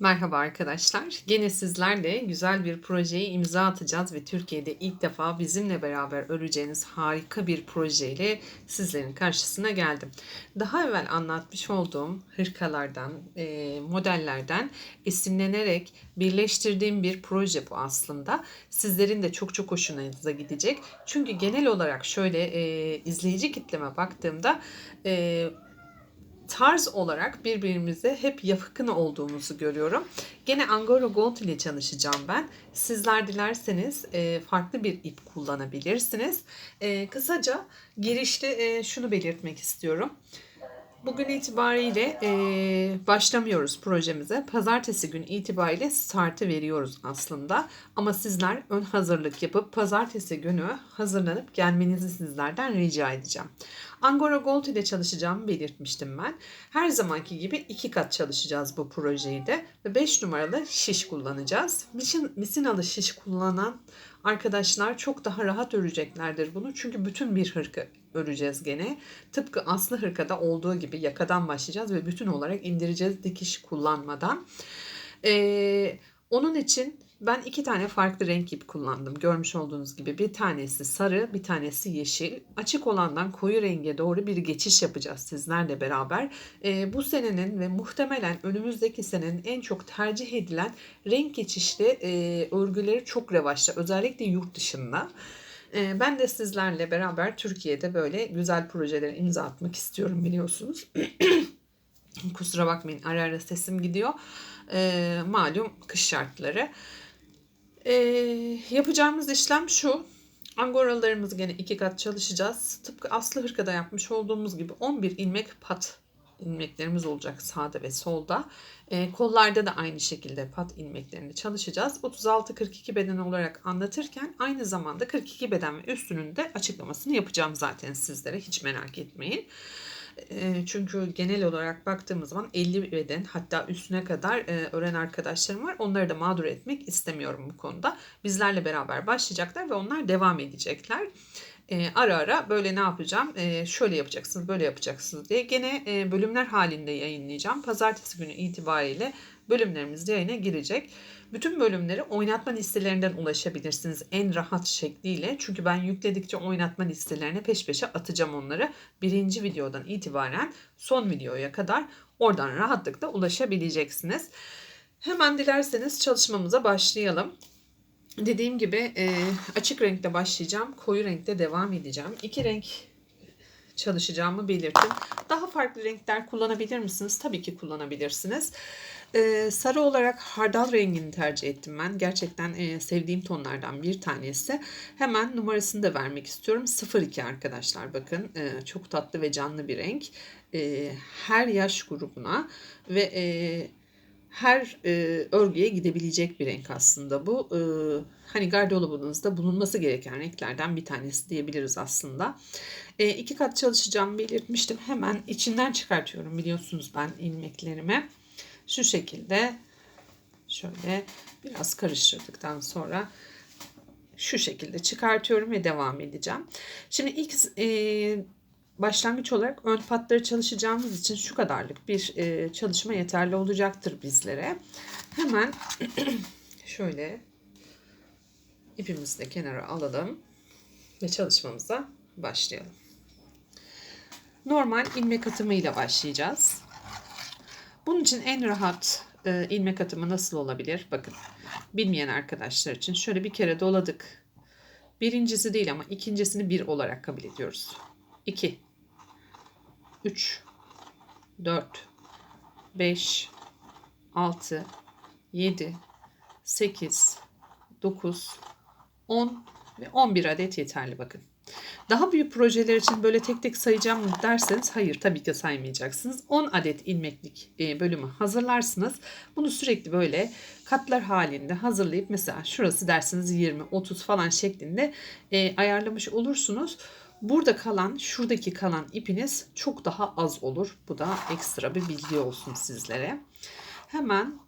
Merhaba arkadaşlar. Gene sizlerle güzel bir projeye imza atacağız ve Türkiye'de ilk defa bizimle beraber öreceğiniz harika bir projeyle sizlerin karşısına geldim. Daha evvel anlatmış olduğum hırkalardan, e, modellerden esinlenerek birleştirdiğim bir proje bu aslında. Sizlerin de çok çok hoşunuza gidecek. Çünkü genel olarak şöyle e, izleyici kitleme baktığımda e, tarz olarak birbirimize hep yakın olduğumuzu görüyorum. Gene Angora Gold ile çalışacağım ben. Sizler dilerseniz e, farklı bir ip kullanabilirsiniz. E, kısaca girişte e, şunu belirtmek istiyorum. Bugün itibariyle e, başlamıyoruz projemize. Pazartesi gün itibariyle startı veriyoruz aslında. Ama sizler ön hazırlık yapıp pazartesi günü hazırlanıp gelmenizi sizlerden rica edeceğim. Angora Gold ile çalışacağımı belirtmiştim ben. Her zamanki gibi iki kat çalışacağız bu projeyi de. Ve 5 numaralı şiş kullanacağız. Misin, misinalı şiş kullanan arkadaşlar çok daha rahat öreceklerdir bunu. Çünkü bütün bir hırka öreceğiz gene. Tıpkı aslı hırkada olduğu gibi yakadan başlayacağız ve bütün olarak indireceğiz dikiş kullanmadan. Ee, onun için ben iki tane farklı renk ip kullandım. Görmüş olduğunuz gibi bir tanesi sarı, bir tanesi yeşil. Açık olandan koyu renge doğru bir geçiş yapacağız sizlerle beraber. Ee, bu senenin ve muhtemelen önümüzdeki senenin en çok tercih edilen renk geçişli e, örgüleri çok revaçta. Özellikle yurt dışında. Ee, ben de sizlerle beraber Türkiye'de böyle güzel projelere imza atmak istiyorum biliyorsunuz. Kusura bakmayın ara ara sesim gidiyor. Ee, malum kış şartları. Ee, yapacağımız işlem şu. Angoralarımızı gene iki kat çalışacağız. Tıpkı aslı hırkada yapmış olduğumuz gibi 11 ilmek pat ilmeklerimiz olacak sağda ve solda. E, kollarda da aynı şekilde pat ilmeklerini çalışacağız. 36-42 beden olarak anlatırken aynı zamanda 42 beden ve üstünün de açıklamasını yapacağım zaten sizlere. Hiç merak etmeyin. E, çünkü genel olarak baktığımız zaman 50 beden hatta üstüne kadar e, öğren arkadaşlarım var. Onları da mağdur etmek istemiyorum bu konuda. Bizlerle beraber başlayacaklar ve onlar devam edecekler e, ara ara böyle ne yapacağım? E, şöyle yapacaksınız, böyle yapacaksınız diye gene e, bölümler halinde yayınlayacağım. Pazartesi günü itibariyle bölümlerimiz yayına girecek. Bütün bölümleri oynatma listelerinden ulaşabilirsiniz en rahat şekliyle. Çünkü ben yükledikçe oynatma listelerine peş peşe atacağım onları. Birinci videodan itibaren son videoya kadar oradan rahatlıkla ulaşabileceksiniz. Hemen dilerseniz çalışmamıza başlayalım. Dediğim gibi e, açık renkte başlayacağım. Koyu renkte devam edeceğim. İki renk çalışacağımı belirttim. Daha farklı renkler kullanabilir misiniz? Tabii ki kullanabilirsiniz. Ee, sarı olarak hardal rengini tercih ettim ben. Gerçekten e, sevdiğim tonlardan bir tanesi. Hemen numarasını da vermek istiyorum. 02 arkadaşlar bakın. E, çok tatlı ve canlı bir renk. E, her yaş grubuna ve e, her e, örgüye gidebilecek bir renk aslında bu. Hani gardırobunuzda bulunması gereken renklerden bir tanesi diyebiliriz aslında. E, iki kat çalışacağımı belirtmiştim. Hemen içinden çıkartıyorum biliyorsunuz ben ilmeklerimi. Şu şekilde şöyle biraz karıştırdıktan sonra şu şekilde çıkartıyorum ve devam edeceğim. Şimdi ilk e, başlangıç olarak ön patları çalışacağımız için şu kadarlık bir e, çalışma yeterli olacaktır bizlere. Hemen şöyle ipimizi de kenara alalım ve çalışmamıza başlayalım. Normal ilmek atımıyla başlayacağız. Bunun için en rahat e, ilmek atımı nasıl olabilir? Bakın bilmeyen arkadaşlar için şöyle bir kere doladık. Birincisi değil ama ikincisini bir olarak kabul ediyoruz. 2 3 4 5 6 7 8 9 10 ve 11 adet yeterli bakın. Daha büyük projeler için böyle tek tek sayacağım mı derseniz hayır tabii ki saymayacaksınız. 10 adet ilmeklik e, bölümü hazırlarsınız. Bunu sürekli böyle katlar halinde hazırlayıp mesela şurası dersiniz 20 30 falan şeklinde e, ayarlamış olursunuz. Burada kalan, şuradaki kalan ipiniz çok daha az olur. Bu da ekstra bir bilgi olsun sizlere. Hemen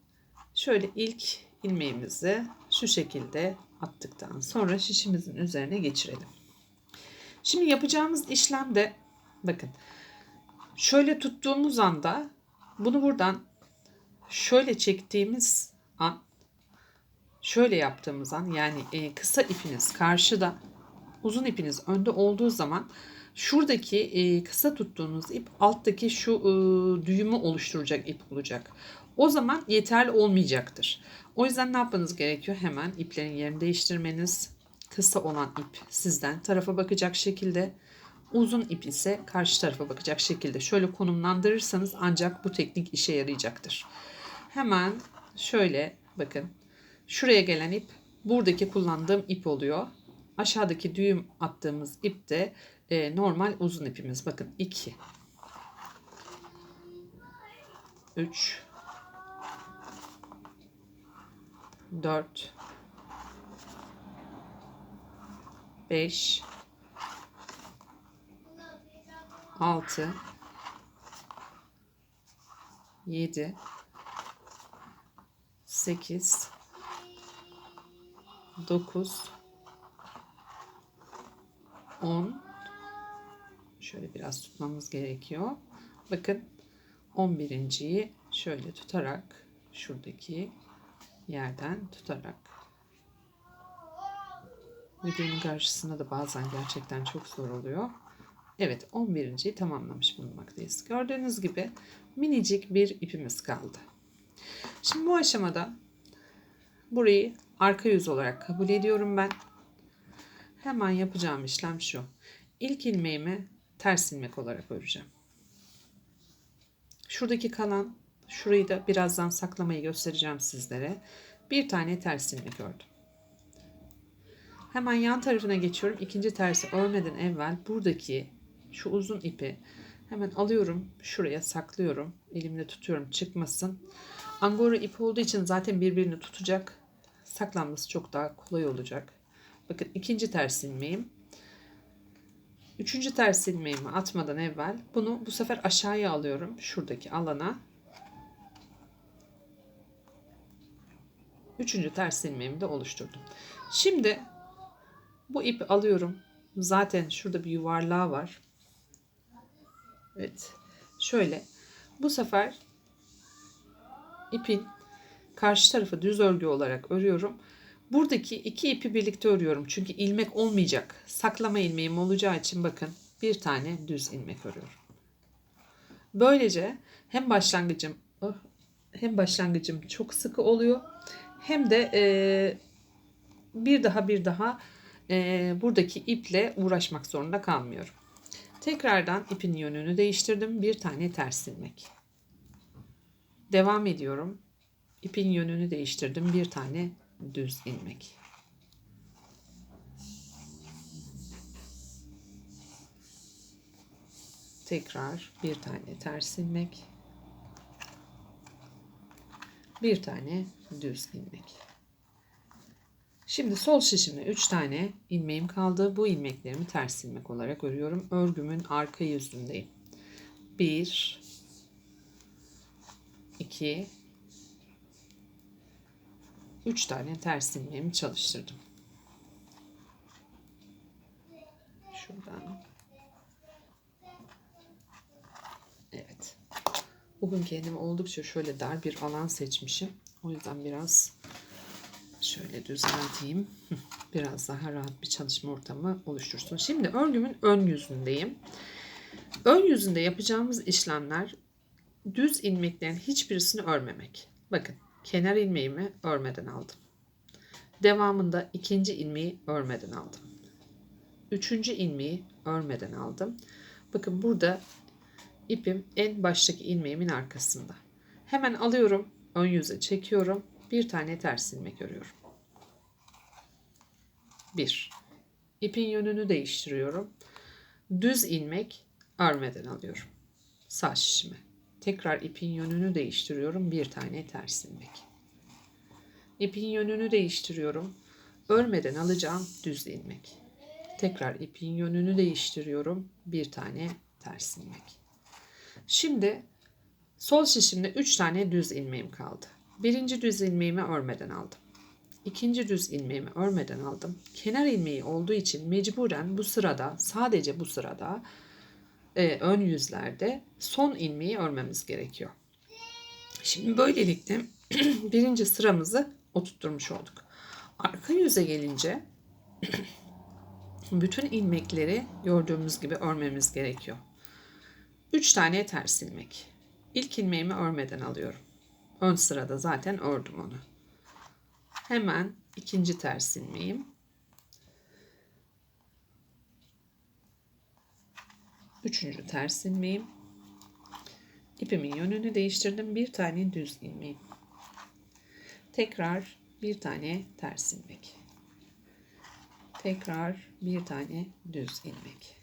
şöyle ilk ilmeğimizi şu şekilde attıktan sonra şişimizin üzerine geçirelim. Şimdi yapacağımız işlemde bakın şöyle tuttuğumuz anda bunu buradan şöyle çektiğimiz an şöyle yaptığımız an yani e, kısa ipiniz karşıda uzun ipiniz önde olduğu zaman şuradaki e, kısa tuttuğunuz ip alttaki şu e, düğümü oluşturacak ip olacak. O zaman yeterli olmayacaktır. O yüzden ne yapmanız gerekiyor? Hemen iplerin yerini değiştirmeniz. Kısa olan ip sizden tarafa bakacak şekilde. Uzun ip ise karşı tarafa bakacak şekilde şöyle konumlandırırsanız ancak bu teknik işe yarayacaktır. Hemen şöyle bakın. Şuraya gelen ip buradaki kullandığım ip oluyor. Aşağıdaki düğüm attığımız ip de e, normal uzun ipimiz. Bakın 2 3 4 5 6 7 8 9 10 şöyle biraz tutmamız gerekiyor. Bakın 11.yi şöyle tutarak şuradaki yerden tutarak videonun karşısında da bazen gerçekten çok zor oluyor. Evet 11.yi tamamlamış bulunmaktayız. Gördüğünüz gibi minicik bir ipimiz kaldı. Şimdi bu aşamada burayı arka yüz olarak kabul ediyorum ben. Hemen yapacağım işlem şu. İlk ilmeğimi ters ilmek olarak öreceğim. Şuradaki kalan şurayı da birazdan saklamayı göstereceğim sizlere. Bir tane ters ilmek ördüm. Hemen yan tarafına geçiyorum. İkinci tersi örmeden evvel buradaki şu uzun ipi hemen alıyorum. Şuraya saklıyorum. Elimde tutuyorum çıkmasın. Angora ip olduğu için zaten birbirini tutacak. Saklanması çok daha kolay olacak. Bakın ikinci ters ilmeğim. Üçüncü ters ilmeğimi atmadan evvel bunu bu sefer aşağıya alıyorum. Şuradaki alana. Üçüncü ters ilmeğimi de oluşturdum. Şimdi bu ipi alıyorum. Zaten şurada bir yuvarlağı var. Evet. Şöyle. Bu sefer ipin karşı tarafı düz örgü olarak örüyorum. Buradaki iki ipi birlikte örüyorum. Çünkü ilmek olmayacak. Saklama ilmeğim olacağı için bakın bir tane düz ilmek örüyorum. Böylece hem başlangıcım oh, hem başlangıcım çok sıkı oluyor hem de bir daha bir daha e, buradaki iple uğraşmak zorunda kalmıyorum. Tekrardan ipin yönünü değiştirdim. Bir tane ters ilmek. Devam ediyorum. İpin yönünü değiştirdim. Bir tane düz ilmek. Tekrar bir tane ters ilmek. Bir tane düz ilmek. Şimdi sol şişimde 3 tane ilmeğim kaldı. Bu ilmeklerimi ters ilmek olarak örüyorum. Örgümün arka yüzündeyim. 1 2 3 tane ters ilmeğimi çalıştırdım. Şuradan. Evet. Bugün kendime oldukça şöyle dar bir alan seçmişim. O yüzden biraz şöyle düzelteyim. Biraz daha rahat bir çalışma ortamı oluştursun. Şimdi örgümün ön yüzündeyim. Ön yüzünde yapacağımız işlemler düz ilmeklerin hiçbirisini örmemek. Bakın kenar ilmeğimi örmeden aldım. Devamında ikinci ilmeği örmeden aldım. Üçüncü ilmeği örmeden aldım. Bakın burada ipim en baştaki ilmeğimin arkasında. Hemen alıyorum, ön yüze çekiyorum. Bir tane ters ilmek örüyorum. Bir. İpin yönünü değiştiriyorum. Düz ilmek örmeden alıyorum. Sağ şişime. Tekrar ipin yönünü değiştiriyorum. Bir tane ters ilmek. İpin yönünü değiştiriyorum. Örmeden alacağım düz ilmek. Tekrar ipin yönünü değiştiriyorum. Bir tane ters ilmek. Şimdi sol şişimde 3 tane düz ilmeğim kaldı. Birinci düz ilmeğimi örmeden aldım. İkinci düz ilmeğimi örmeden aldım. Kenar ilmeği olduğu için mecburen bu sırada sadece bu sırada e, ön yüzlerde son ilmeği örmemiz gerekiyor. Şimdi böylelikle birinci sıramızı oturtturmuş olduk. Arka yüze gelince bütün ilmekleri gördüğümüz gibi örmemiz gerekiyor. 3 tane ters ilmek. İlk ilmeğimi örmeden alıyorum. Ön sırada zaten ördüm onu. Hemen ikinci ters ilmeğim. Üçüncü ters ilmeğim. İpimin yönünü değiştirdim. Bir tane düz ilmeğim. Tekrar bir tane ters ilmek. Tekrar bir tane düz ilmek.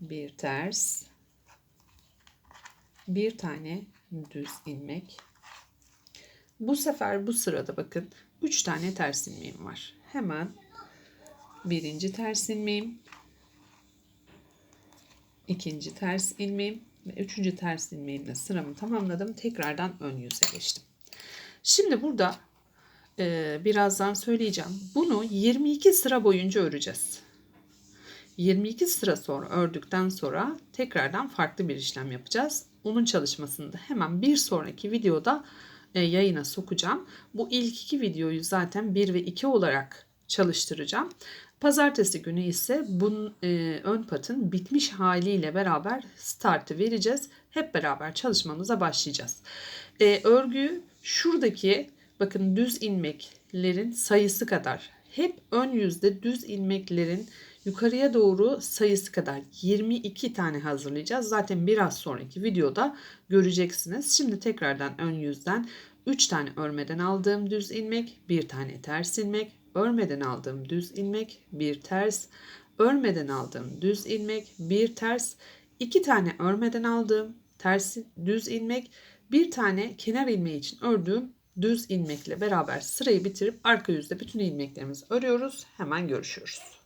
Bir ters. Bir tane düz ilmek. Bu sefer bu sırada bakın 3 tane ters ilmeğim var. Hemen birinci ters ilmeğim, ikinci ters ilmeğim ve üçüncü ters ilmeğimle sıramı tamamladım. Tekrardan ön yüze geçtim. Şimdi burada e, birazdan söyleyeceğim. Bunu 22 sıra boyunca öreceğiz. 22 sıra sonra ördükten sonra tekrardan farklı bir işlem yapacağız. Onun çalışmasını da hemen bir sonraki videoda yayına sokacağım. Bu ilk iki videoyu zaten 1 ve 2 olarak çalıştıracağım. Pazartesi günü ise bunun e, ön patın bitmiş haliyle beraber startı vereceğiz. Hep beraber çalışmamıza başlayacağız. E, örgü şuradaki bakın düz ilmeklerin sayısı kadar hep ön yüzde düz ilmeklerin yukarıya doğru sayısı kadar 22 tane hazırlayacağız. Zaten biraz sonraki videoda göreceksiniz. Şimdi tekrardan ön yüzden 3 tane örmeden aldığım düz ilmek, bir tane ters ilmek, örmeden aldığım düz ilmek, bir ters, örmeden aldığım düz ilmek, bir ters, iki tane örmeden aldığım ters düz ilmek, bir tane kenar ilmeği için ördüğüm düz ilmekle beraber sırayı bitirip arka yüzde bütün ilmeklerimizi örüyoruz. Hemen görüşürüz.